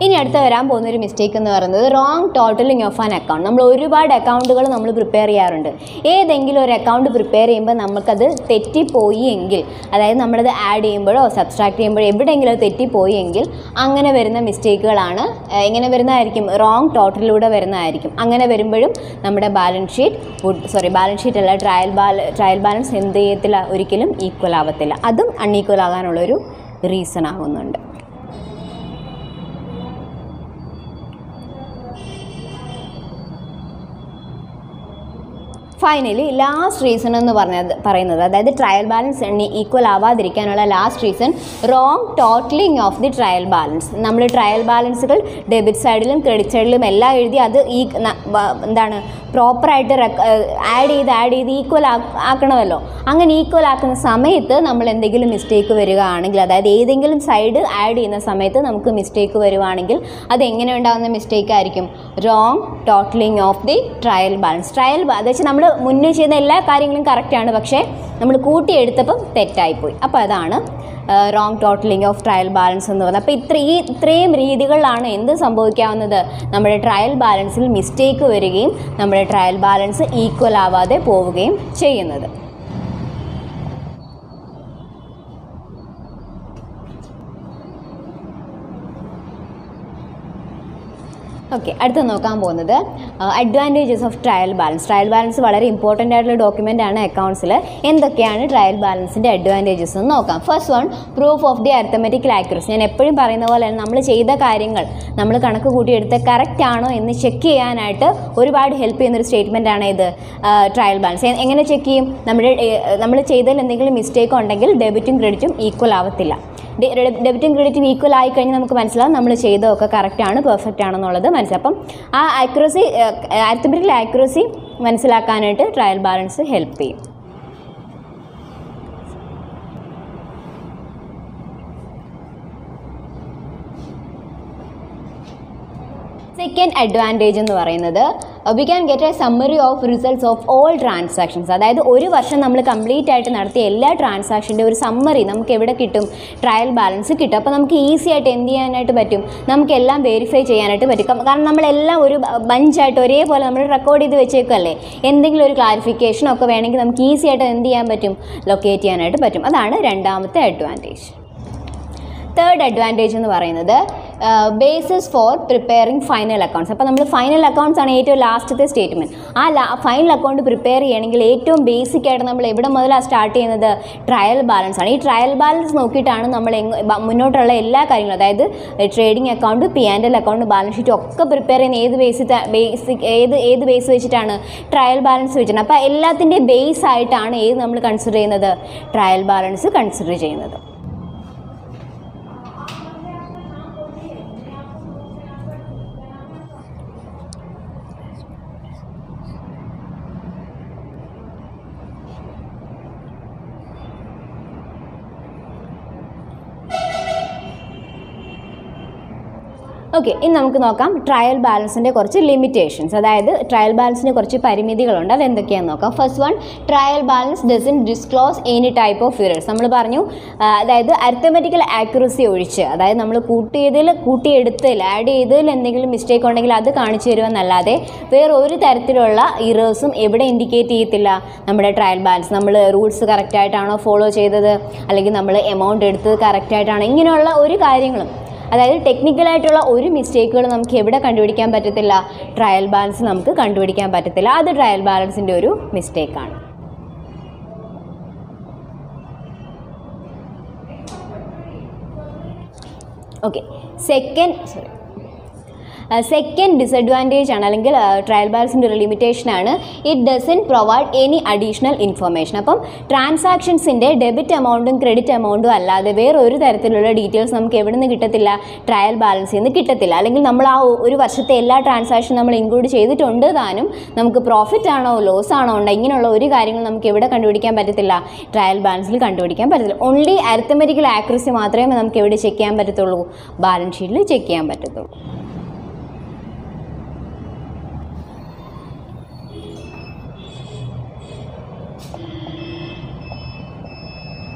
ഇനി അടുത്ത വരാൻ പോകുന്ന ഒരു മിസ്റ്റേക്ക് എന്ന് പറയുന്നത് wrong totalling of an account നമ്മൾ ഒരുപാട് അക്കൗണ്ടുകൾ നമ്മൾ പ്രിപ്പയർ ചെയ്യാറുണ്ട്. ഏതെങ്കിലും ഒരു അക്കൗണ്ട് പ്രിപ്പയർ ചെയ്യുമ്പോൾ നമുക്കത് തെറ്റിപ്പോയി എങ്കിൽ അതായത് നമ്മളത് ആഡ് ചെയ്യുമ്പോഴോ സബ്സ്ട്രാക്ട് ചെയ്യുമ്പോഴോ എവിടെയെങ്കിലും തെറ്റിപ്പോയി എങ്കിൽ അങ്ങനെ വരുന്ന മിസ്റ്റേക്കുകളാണ് എങ്ങനെ വരുന്നതായിരിക്കും. റോങ് ടോട്ടലിലൂടെ വരുന്നതായിരിക്കും. അങ്ങനെ വരുമ്പോഴും നമ്മുടെ balance sheet sorry balance sheet അല്ല ട്രയൽ ബാല ട്രയൽ ബാലൻസ് എന്ത് ചെയ്യത്തില്ല ഒരിക്കലും ഈക്വൽ ആവത്തില്ല. അതും അൺഈക്വൽ ആകാനുള്ളൊരു റീസൺ ആകുന്നുണ്ട് ഫൈനലി ലാസ്റ്റ് റീസൺ എന്ന് പറഞ്ഞത് പറയുന്നത് അതായത് ട്രയൽ ബാലൻസ് എണ്ണി equal ആവാതിരിക്കാനുള്ള last reason wrong totalling of the trial balance നമ്മൾ ട്രയൽ ബാലൻസുകൾ ഡെബിറ്റ് സൈഡിലും ക്രെഡിറ്റ് സൈഡിലും എല്ലാം എഴുതി അത് ഈ എന്താണ് പ്രോപ്പറായിട്ട് ആഡ് ചെയ്ത് ആഡ് ചെയ്ത് ഈക്വൽ ആക്കണമല്ലോ. അങ്ങനെ ഈക്വൽ ആക്കുന്ന സമയത്ത് നമ്മൾ എന്തെങ്കിലും മിസ്റ്റേക്ക് വരികയാണെങ്കിൽ അതായത് ഏതെങ്കിലും സൈഡ് ആഡ് ചെയ്യുന്ന സമയത്ത് നമുക്ക് മിസ്റ്റേക്ക് വരുവാണെങ്കിൽ അത് എങ്ങനെ ഉണ്ടാകുന്ന മിസ്റ്റേക്ക് ആയിരിക്കും? Wrong totalling of the trial balance trial അതായത് നമ്മൾ മുന്നേ ചെയ്യുന്ന എല്ലാ കാര്യങ്ങളും കറക്റ്റാണ് പക്ഷേ നമ്മൾ കൂട്ടിയെടുത്തപ്പം തെറ്റായിപ്പോയി. അപ്പോൾ അതാണ് wrong totalling of trial balance എന്ന് പറയുന്നത്. അപ്പോൾ ഇത്ര ഈ ഇത്രയും രീതികളിലാണ് എന്ത് സംഭവിക്കാവുന്നത്? നമ്മുടെ ട്രയൽ ബാലൻസിൽ മിസ്റ്റേക്ക് വരികയും നമ്മുടെ ട്രയൽ ബാലൻസ് ഈക്വൽ ആവാതെ പോവുകയും ചെയ്യുന്നത്. ഓക്കെ അടുത്ത് നോക്കാൻ പോകുന്നത് advantages of trial balance trial balance വളരെ ഇമ്പോർട്ടന്റ് ആയിട്ടുള്ള ഡോക്യുമെന്റ് ആണ് അക്കൗണ്ട്സിൽ എന്തൊക്കെയാണ് ട്രയൽ ബാലൻസിന്റെ അഡ്വാന്റേജസ് എന്ന് നോക്കാം. First one proof of the arithmetic accuracy ഞാൻ എപ്പോഴും പറയുന്ന പോലെ നമ്മൾ ചെയ്ത കാര്യങ്ങൾ നമ്മൾ കണക്ക് കൂട്ടിയെടുത്ത് കറക്റ്റ് ആണോ എന്ന് ചെക്ക് ചെയ്യാനായിട്ട് ഒരുപാട് ഹെൽപ്പ് ചെയ്യുന്നൊരു സ്റ്റേറ്റ്മെന്റ് ആണ് ഇത് ട്രയൽ ബാലൻസ് എങ്ങനെ ചെക്ക് ചെയ്യും? നമ്മുടെ നമ്മൾ ചെയ്തതിൽ എന്തെങ്കിലും മിസ്റ്റേക്ക് ഉണ്ടെങ്കിൽ ഡെബിറ്റും ക്രെഡിറ്റും ഈക്വൽ ആവത്തില്ല. ഡെബിറ്റും ക്രെഡിറ്റും ഈക്വൽ ആയി കഴിഞ്ഞാൽ നമുക്ക് മനസ്സിലാവും നമ്മൾ ചെയ്തതൊക്കെ കറക്റ്റ് ആണ് പെർഫെക്റ്റ് ആണെന്നുള്ളത് മനസ്സിലാവും. അപ്പം ആ ആക്യുറസി അരിത്തമെറ്റിക്കൽ ആക്യുറസി മനസ്സിലാക്കാനായിട്ട് ട്രയൽ ബാലൻസ് ഹെൽപ്പ് ചെയ്യും. സെക്കൻഡ് അഡ്വാന്റേജ് എന്ന് പറയുന്നത് we can get a summary of results of all transactions അതായത് ഒരു വർഷം നമ്മൾ കംപ്ലീറ്റ് ആയിട്ട് നടത്തിയ എല്ലാ ട്രാൻസാക്ഷന്റെ ഒരു സമ്മറി നമുക്ക് എവിടെ കിട്ടും? ട്രയൽ ബാലൻസ് കിട്ടും. അപ്പോൾ നമുക്ക് ഈസി ആയിട്ട് എന്ത് ചെയ്യാനായിട്ട് പറ്റും? നമുക്കെല്ലാം വെരിഫൈ ചെയ്യാനായിട്ട് പറ്റും. കാരണം നമ്മളെല്ലാം ഒരു ബഞ്ചായിട്ട് ഒരേപോലെ നമ്മൾ റെക്കോർഡ് ചെയ്ത് വെച്ചേക്കല്ലേ എന്തെങ്കിലും ഒരു ക്ലാരിഫിക്കേഷൻ ഒക്കെ വേണമെങ്കിൽ നമുക്ക് ഈസി ആയിട്ട് എന്ത് ചെയ്യാൻ പറ്റും? ലൊക്കേറ്റ് ചെയ്യാനായിട്ട് പറ്റും. അതാണ് രണ്ടാമത്തെ അഡ്വാന്റേജ് തേർഡ് അഡ്വാന്റേജ് എന്ന് പറയുന്നത് basis for preparing final accounts അപ്പോൾ നമ്മൾ ഫൈനൽ അക്കൗണ്ട്സ് ആണ് ഏറ്റവും ലാസ്റ്റത്തെ സ്റ്റേറ്റ്മെന്റ് ആ ഫൈനൽ അക്കൗണ്ട് പ്രിപ്പയർ ചെയ്യണമെങ്കിൽ ഏറ്റവും ബേസിക് ആയിട്ട് നമ്മൾ എവിടെ മുതലാണ് സ്റ്റാർട്ട് ചെയ്യുന്നത്? ട്രയൽ ബാലൻസ് ആണ്. ഈ ട്രയൽ ബാലൻസ് നോക്കിയിട്ടാണ് നമ്മൾ മുന്നോട്ടുള്ള എല്ലാ കാര്യങ്ങളും. അതായത് trading account P and L account balance sheet ഒക്കെ പ്രിപ്പയർ ചെയ്യുന്ന ഏത് ബേസിൽ ബേസിക് ഏത് ഏത് ബേസ് വെച്ചിട്ടാണ് ട്രയൽ ബാലൻസ് വെച്ചിട്ട് അപ്പോൾ എല്ലാത്തിന്റെയും ബേസ് ആയിട്ടാണ് ഏത് നമ്മൾ കൺസിഡർ ചെയ്യുന്നത്? ട്രയൽ ബാലൻസ് കൺസിഡർ ചെയ്യുന്നത്. ഓക്കെ ഇനി നമുക്ക് നോക്കാം ട്രയൽ ബാലൻസിന്റെ കുറച്ച് ലിമിറ്റേഷൻസ് അതായത് ട്രയൽ ബാലൻസിന് കുറച്ച് പരിമിതികളുണ്ട്. അതെന്തൊക്കെയാണെന്ന് നോക്കാം. First one trial balance doesn't disclose any type of errors നമ്മൾ പറഞ്ഞു അതായത് അരിത്തമെറ്റിക്കൽ ആക്യുറസി ഒഴിച്ച് അതായത് നമ്മൾ കൂട്ടിയതിൽ കൂട്ടിയെടുത്തതിൽ ആഡ് ചെയ്തതിൽ എന്തെങ്കിലും മിസ്റ്റേക്ക് ഉണ്ടെങ്കിൽ അത് കാണിച്ചു തരുമെന്നല്ലാതെ വേറെ ഒരു തരത്തിലുള്ള ഇറേഴ്സും എവിടെ ഇൻഡിക്കേറ്റ് ചെയ്യത്തില്ല. നമ്മുടെ ട്രയൽ ബാലൻസ് നമ്മൾ റൂൾസ് കറക്റ്റായിട്ടാണോ ഫോളോ ചെയ്തത്? അല്ലെങ്കിൽ നമ്മൾ എമൗണ്ട് എടുത്തത് കറക്റ്റായിട്ടാണോ ഇങ്ങനെയുള്ള ഒരു കാര്യങ്ങളും. അതായത് ടെക്നിക്കലായിട്ടുള്ള ഒരു മിസ്റ്റേക്കുകൾ നമുക്ക് എവിടെ കണ്ടുപിടിക്കാൻ പറ്റത്തില്ല? ട്രയൽ ബാലൻസ് നമുക്ക് കണ്ടുപിടിക്കാൻ പറ്റത്തില്ല. അത് ട്രയൽ ബാലൻസിന്റെ ഒരു മിസ്റ്റേക്കാണ് okay second sorry second disadvantage ആണ് അല്ലെങ്കിൽ ട്രയൽ ബാലൻസിന്റെ ഒരു ലിമിറ്റേഷൻ ആണ്. It doesn't provide any additional information അപ്പം ട്രാൻസാക്ഷൻസിന്റെ ഡെബിറ്റ് എമൗണ്ടും ക്രെഡിറ്റ് എമൗണ്ടും അല്ലാതെ വേറെ ഒരു തരത്തിലുള്ള ഡീറ്റെയിൽസ് നമുക്ക് എവിടെ നിന്ന് കിട്ടത്തില്ല? ട്രയൽ ബാലൻസിൽ നിന്ന് കിട്ടത്തില്ല. അല്ലെങ്കിൽ നമ്മൾ ആ ഒരു വർഷത്തെ എല്ലാ ട്രാൻസാക്ഷനും നമ്മൾ ഇൻക്ലൂഡ് ചെയ്തിട്ടുണ്ട് താനും. നമുക്ക് പ്രോഫിറ്റ് ആണോ ലോസ് ആണോ ഉണ്ടോ ഇങ്ങനെയുള്ള ഒരു കാര്യങ്ങൾ നമുക്ക് എവിടെ കണ്ടുപിടിക്കാൻ പറ്റത്തില്ല? ട്രയൽ ബാലൻസിൽ കണ്ടുപിടിക്കാൻ പറ്റത്തില്ല. ഓൺലി അരിത്തമെറ്റിക്കൽ ആക്യുറസി മാത്രമേ നമുക്ക് എവിടെ ചെക്ക് ചെയ്യാൻ പറ്റത്തുള്ളൂ? ബാലൻസ് ഷീറ്റിൽ ചെക്ക് ചെയ്യാൻ പറ്റത്തുള്ളൂ.